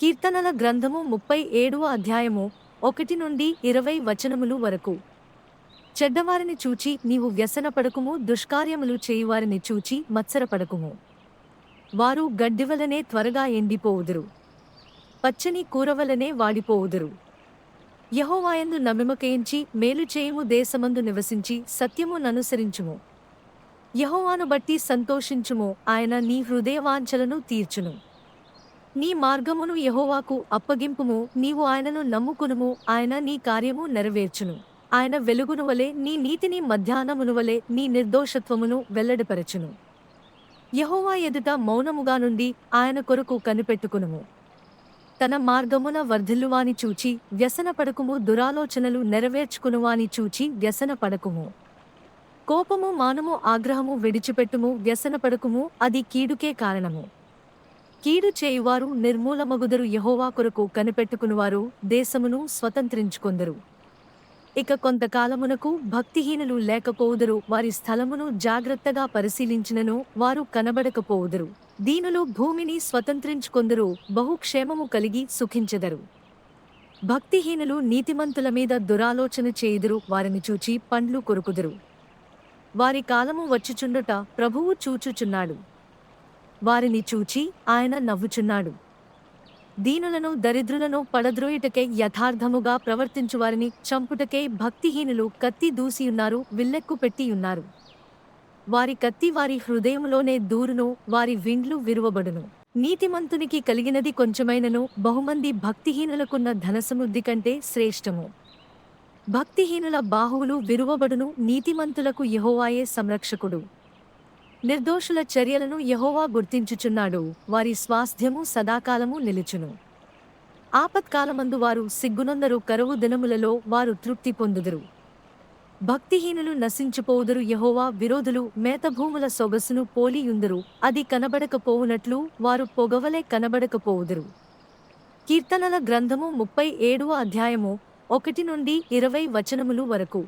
కీర్తనల గ్రంథము ముప్పై ఏడవ అధ్యాయము ఒకటి నుండి ఇరవై వచనములు వరకు. చెడ్డవారిని చూచి నీవు వ్యసనపడకుము దుష్కార్యములు చేయువారిని చూచి మత్సరపడకుము వారు గడ్డివలనే త్వరగా ఎండిపోవుదురు. పచ్చని కూరవలనే వాడిపోవుదురు. యహోవాయందు నమ్మిమకేయించి మేలు చేయుము దేశమందు నివసించి సత్యము ననుసరించుము యహోవాను బట్టి సంతోషించుము ఆయన నీ హృదయవాంఛలను తీర్చును. నీ మార్గమును యహోవాకు అప్పగింపుము నీవు ఆయనను నమ్ముకునుము ఆయన నీ కార్యము నెరవేర్చును. ఆయన వెలుగును వలె నీ నీతిని మధ్యాహ్నమును వలె నీ నిర్దోషత్వమును వెల్లడిపరచును. యహోవా ఎదుట మౌనముగా నుండి ఆయన కొరకు కనిపెట్టుకునుము. తన మార్గమున వర్ధిల్లువాని చూచి వ్యసన పడకుము దురాలోచనలు నెరవేర్చుకునువాని చూచి వ్యసన పడకుము. కోపము మానము ఆగ్రహము విడిచిపెట్టుము వ్యసన పడకుము అది కీడుకే కారణము. కీడు చేయువారు నిర్మూలమగుదరు యహోవా కొరకు కనిపెట్టుకునివారు దేశమును స్వతంత్రించుకొందరు. ఇక కొంతకాలమునకు భక్తిహీనులు లేకపోవుదరు వారి స్థలమును జాగ్రత్తగా పరిశీలించినను వారు కనబడకపోవుదరు. దీనులు భూమిని స్వతంత్రించుకొందరు బహుక్షేమము కలిగి సుఖించెదరు. భక్తిహీనులు నీతిమంతుల మీద దురాలోచన చేయుదురు వారిని చూచి పండ్లు కొరుకుదురు. వారి కాలము వచ్చుచుండుట ప్రభువు చూచుచున్నాడు. వారిని చూచి ఆయన నవ్వుచున్నాడు. దీనులను దరిద్రులను పడద్రోయుటకే యథార్థముగా ప్రవర్తించువారిని చంపుటకే భక్తిహీనులు కత్తి దూసియున్నారు విల్లెక్కు పెట్టియున్నారు. వారి కత్తి వారి హృదయంలోనే దూరును వారి విండ్లు విరువబడును. నీతిమంతునికి కలిగినది కొంచెమైనను బహుమంది భక్తిహీనులకున్న ధనసమృద్ధి కంటే శ్రేష్టము. భక్తిహీనుల బాహువులు విరువబడును నీతిమంతులకు యహోవాయే సంరక్షకుడు. నిర్దోషుల చర్యలను యహోవా గుర్తించుచున్నాడు. వారి స్వాస్థ్యము సదాకాలము నిలుచును. ఆపత్కాలమందు వారు సిగ్గునొందరు కరువు దినములలో వారు తృప్తి పొందుదురు. భక్తిహీనులు నశించిపోవుదురు యహోవా విరోధులు మేతభూముల సొగసును పోలియుందురు. అది కనబడకపోవునట్లు వారు పొగవలే కనబడకపోవుదురు. కీర్తనల గ్రంథము ముప్పై ఏడవ అధ్యాయము ఒకటి నుండి ఇరవై వచనములు వరకు.